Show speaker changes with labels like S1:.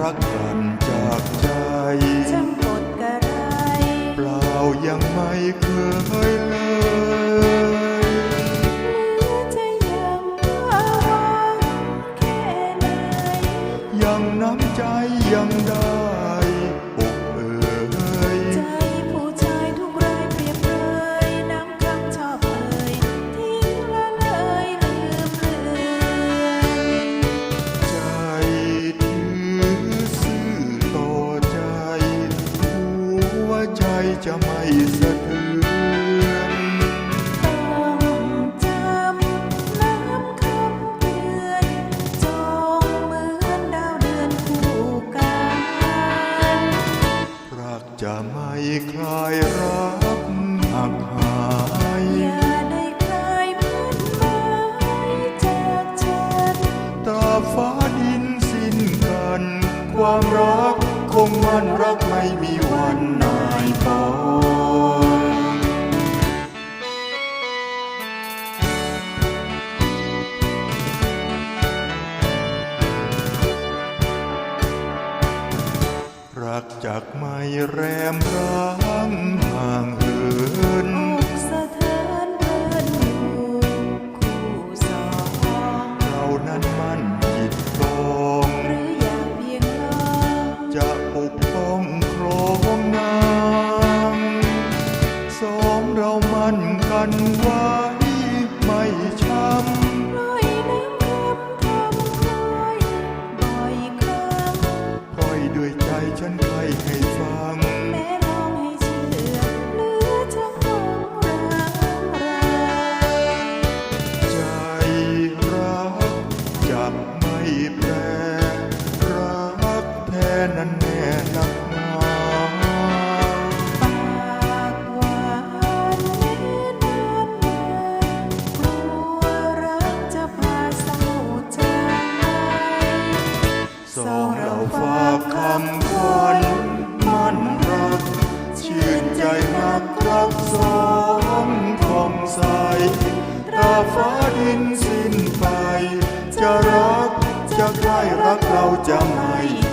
S1: รัก
S2: กั
S1: นจากใจ
S2: จำกดกระไร
S1: เปล่ายังไม่เคยเลย
S2: หรือจะยังว่ารักแค่ไหน
S1: ยังน้ำใจยังได้
S2: จะ
S1: ไม่สะเทือน
S2: ต้องจำน้ำคำเตือนจองเหมือนดาวเดือนคู่กัน
S1: รักจะไม่คลายรักหักหาย
S2: อย่าได้คลายมันหมายจากฉัน
S1: ตราฟ้าดินสิ้นกันความรัก งมันรักไม่มีวันนายปองรักจากไม่แรมร้างห่างเหิน
S2: นกั
S1: นไว้ไม่ช้ำ
S2: ปล่อยน้ำคำทำคอยบ่อยครั้ง
S1: ปล่อยด้วยใจฉันใครให้ฟัง
S2: แม้ลองให้เชื่อเหลือจะคงรักเรา
S1: ใจรักจะไม่แปรรักแท้นั้นแน่นัก สองเราฝากคำขวัญมั่นรัก ชื่นใจนักรักสองทองใสตราฟ้าดินสิ้นไป จะรักจะใครรักเราจะไม่